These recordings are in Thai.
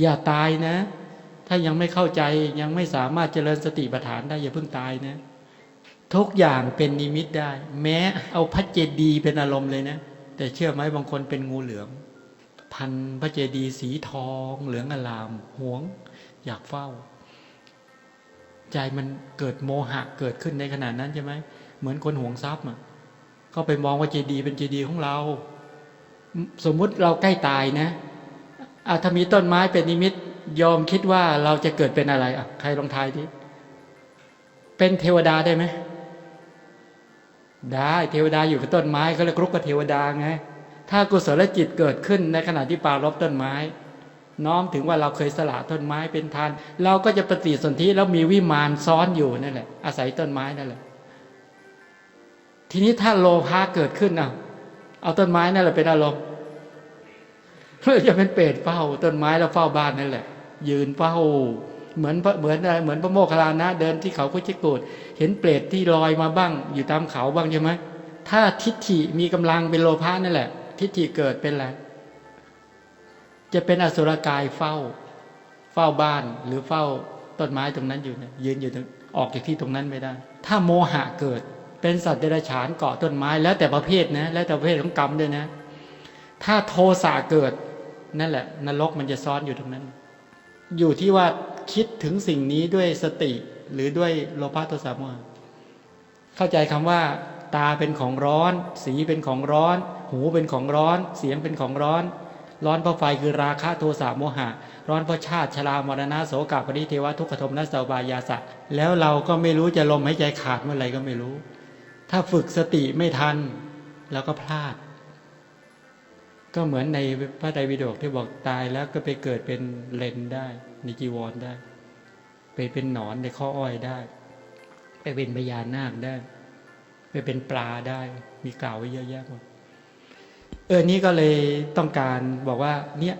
อย่าตายนะ ถ้ายังไม่เข้าใจยังไม่สามารถเจริญสติปัฏฐานได้อย่าเพิ่งตายนะ ทุกอย่างเป็นนิมิตได้ แม้เอาพระเจดีย์เป็นอารมณ์เลยนะ แต่เชื่อไหมบางคนเป็นงูเหลือมพันพระเจดีย์สีทองเหลืองอลามหวง อยากเฝ้า ใจมันเกิดโมหะเกิดขึ้นในขณะนั้นใช่ไหมเหมือนคนหวงทรัพย์อะก็ไปมองว่าเจดีย์เป็นเจดีย์ของเรา สมมุติเราใกล้ตายนะ อาถ้ามีต้นไม้เป็นนิมิตยอมคิดว่าเราจะเกิดเป็นอะไรอะใครลองทายดิเป็นเทวดาได้ไหมได้เทวดาอยู่กับต้นไม้เขาเรียกรุกกับเทวดาไงถ้ากุศลจิตเกิดขึ้นในขณะที่ปรารบต้นไม้ น้อมถึงว่าเราเคยสละต้นไม้เป็นทาน เราก็จะปฏิสนธิแล้วมีวิมานซ้อนอยู่นั่นแหละ อาศัยต้นไม้นั่นแหละ ทีนี้ถ้าโลภะเกิดขึ้นอะเอาต้นไม้นั่นแหละเป็นอารมณ์ เพื่อจะเป็นเปรตเฝ้า ต้นไม้แล้วเฝ้าบ้านนั่นแหละ ยืนเฝ้า เหมือนเหมือนอะไรเหมือนพระโมคคัลลานะ เดินที่เขาคุชิกูดเห็นเปรตที่ลอยมาบ้าง อยู่ตามเขาบ้างใช่ไหมถ้าทิฏฐิมีกำลังเป็นโลภะนั่นแหละ ทิฏฐิเกิดเป็นอะไรจะเป็นอสุรกายเฝ้า เฝ้าบ้านหรือเฝ้าต้นไม้ตรงนั้นอยู่เนี่ยยืนอยู่ออกจากที่ตรงนั้นไม่ได้ ถ้าโมหะเกิดเป็นสัตว์เดรัจฉานเกาะต้นไม้ แล้วแต่ประเภทนะ แล้วแต่ประเภทของกรรมด้วยนะ ถ้าโทสะเกิด นั่นแหละ นรกมันจะซ้อนอยู่ตรงนั้น อยู่ที่ว่าคิดถึงสิ่งนี้ด้วยสติหรือด้วยโลภะโทสะโมหะเข้าใจคำว่า ตาเป็นของร้อน สีเป็นของร้อน หูเป็นของร้อน เสียงเป็นของร้อน ร้อนเพราะไฟคือราคะโทสะโมหะ ร้อนเพราะชาติชรามรณะโสกาปริเทวะทุกขโทมนัสสบายาสะ แล้วเราก็ไม่รู้จะลมหายใจขาดเมื่อไหร่ก็ไม่รู้ ถ้าฝึกสติไม่ทัน แล้วก็พลาด ก็เหมือนในพระไตรปิฎกที่บอกตายแล้วก็ไปเกิดเป็นเลนได้ในจีวรได้ ไปเป็นหนอนในข้ออ้อยได้ ไปเป็นพญานาคได้ ไปเป็นปลาได้ มีกล่าวไว้เยอะแยะหมดเออนี่ก็เลยต้องการบอกว่า เนี่ย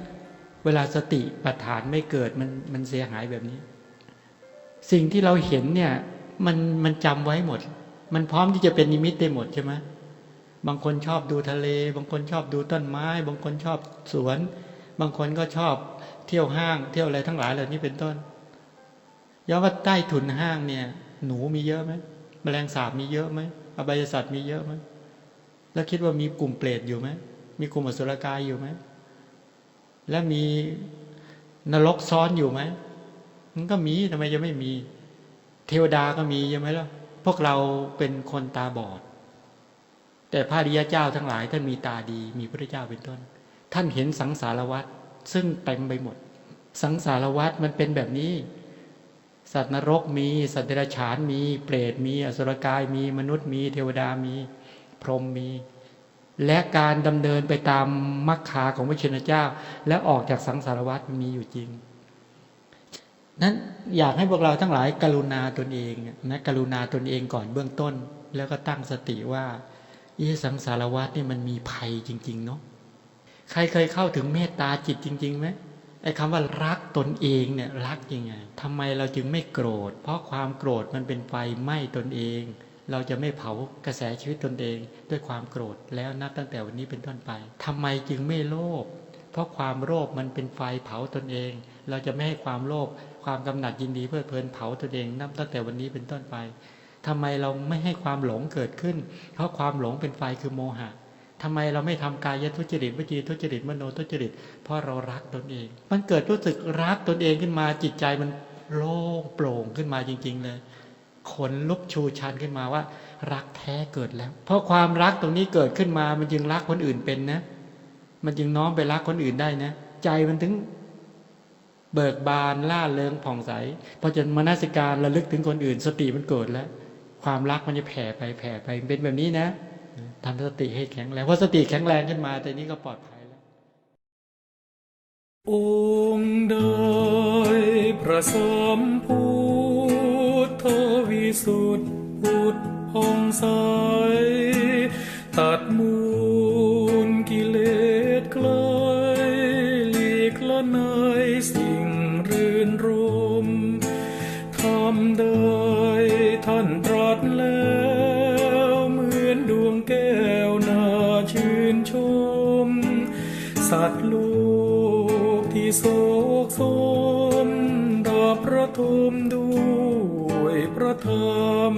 เวลาสติปัฏฐานไม่เกิดมันมันเสียหายแบบนี้ สิ่งที่เราเห็นเนี่ย มันมันจำไว้หมด มันพร้อมที่จะเป็นนิมิตได้หมดใช่ไหม บางคนชอบดูทะเล บางคนชอบดูต้นไม้ บางคนชอบสวน บางคนก็ชอบเที่ยวห้าง เที่ยวอะไรทั้งหลายเหล่านี้เป็นต้นย้อนว่าใต้ถุนห้างเนี่ย หนูมีเยอะไหมแมลงสาบมีเยอะไหมอบายสัตว์มีเยอะไหมแล้วคิดว่ามีกลุ่มเปรตอยู่ไหมมีกลุ่มอสุรกายอยู่ไหมและมีนรกซ้อนอยู่ไหมมันก็มีทำไมจะไม่มี เทวดาก็มีใช่ไหมล่ะพวกเราเป็นคนตาบอด แต่พระริยเจ้าทั้งหลายท่านมีตาดีมีพระเจ้าเป็นต้น ท่านเห็นสังสารวัฏซึ่งเต็มไปหมด สังสารวัฏมันเป็นแบบนี้ สัตว์นรกมี สัตว์เดรัจฉานมี เปรตมีอสุรกายมีมนุษย์มี เทวดามี พรหมมี และการดำเนินไปตามมรรคาของพระชินเจ้า และออกจากสังสารวัฏมีอยู่จริงนั้นอยากให้พวกเราทั้งหลายกรุณาตนเองนะกรุณาตนเองก่อนเบื้องต้น แล้วก็ตั้งสติว่า อีสังสารวัฏนี่มันมีภัยจริง ๆ เนาะใครเคยเข้าถึงเมตตาจิตจริงๆไหมไอ้คำว่ารักตนเองเนี่ยรักยังไงทำไมเราจึงไม่โกรธ เพราะความโกรธมันเป็นไฟไหม้ตนเอง เราจะไม่เผากระแสชีวิตตนเองด้วยความโกรธแล้วนับตั้งแต่วันนี้เป็นต้นไปทำไมจึงไม่โลภเพราะความโลภมันเป็นไฟเผาตนเอง เราจะไม่ให้ความโลภความกำหนัดยินดีเพลิดเพลินเผาตนเองนับตั้งแต่วันนี้เป็นต้นไป ทำไมเราไม่ให้ความหลงเกิดขึ้น เพราะความหลงเป็นไฟคือโมหะทำไมเราไม่ทำกายทุจริตวิจีทุจริตมโนทุจริต เพราะเรารักตนเอง มันเกิดรู้สึกรักตนเองขึ้นมาจิตใจมันโล่งโปร่งขึ้นมาจริง ๆ เลยขนลุกชูชันขึ้นมาว่า รักแท้เกิดแล้ว เพราะความรักตรงนี้เกิดขึ้นมา มันจึงรักคนอื่นเป็นนะ มันจึงน้อมไปรักคนอื่นได้นะ ใจมันถึงเบิกบานล่าเริงผ่องใสพอจนมนสิการระลึกถึงคนอื่น สติมันเกิดแล้ว ความรักมันจะแผ่ไปแผ่ไปเป็นแบบนี้นะทำสติให้แข็งแรงพอสติแข็งแรงขึ้นมาแต่นี้ก็ปลอดภัยแล้วองค์ใดพระสมพุทธวิสุทธิพุทธองค์ใสตัดมู ม สัตว์ลูกที่โศกโสมดอบพระทุมด้วยพระธรรม